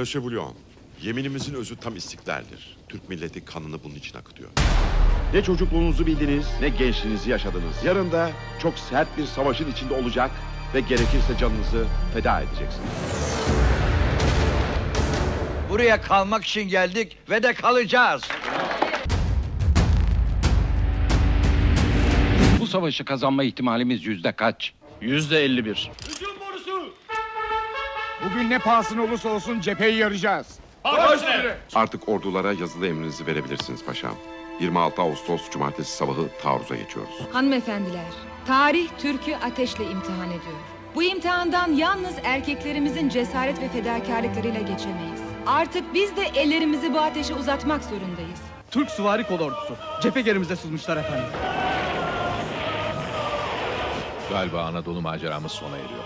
Bouillon, yeminimizin özü tam istiklaldir. Türk milleti kanını bunun için akıtıyor. Ne çocukluğunuzu bildiniz, ne gençliğinizi yaşadınız. Yarın da çok sert bir savaşın içinde olacak ve gerekirse canınızı feda edeceksiniz. Buraya kalmak için geldik ve de kalacağız. Bu savaşı kazanma ihtimalimiz yüzde kaç? Yüzde 51. Bugün ne pahasına olursa olsun cepheyi yarayacağız. Artık ordulara yazılı emrinizi verebilirsiniz paşam. 26 Ağustos Cumartesi sabahı taarruza geçiyoruz. Hanımefendiler, tarih Türk'ü ateşle imtihan ediyor. Bu imtihandan yalnız erkeklerimizin cesaret ve fedakarlıklarıyla geçemeyiz. Artık biz de ellerimizi bu ateşe uzatmak zorundayız. Türk Süvari Kolordusu. Cephe gerimize sızmışlar efendim. Galiba Anadolu maceramız sona eriyor.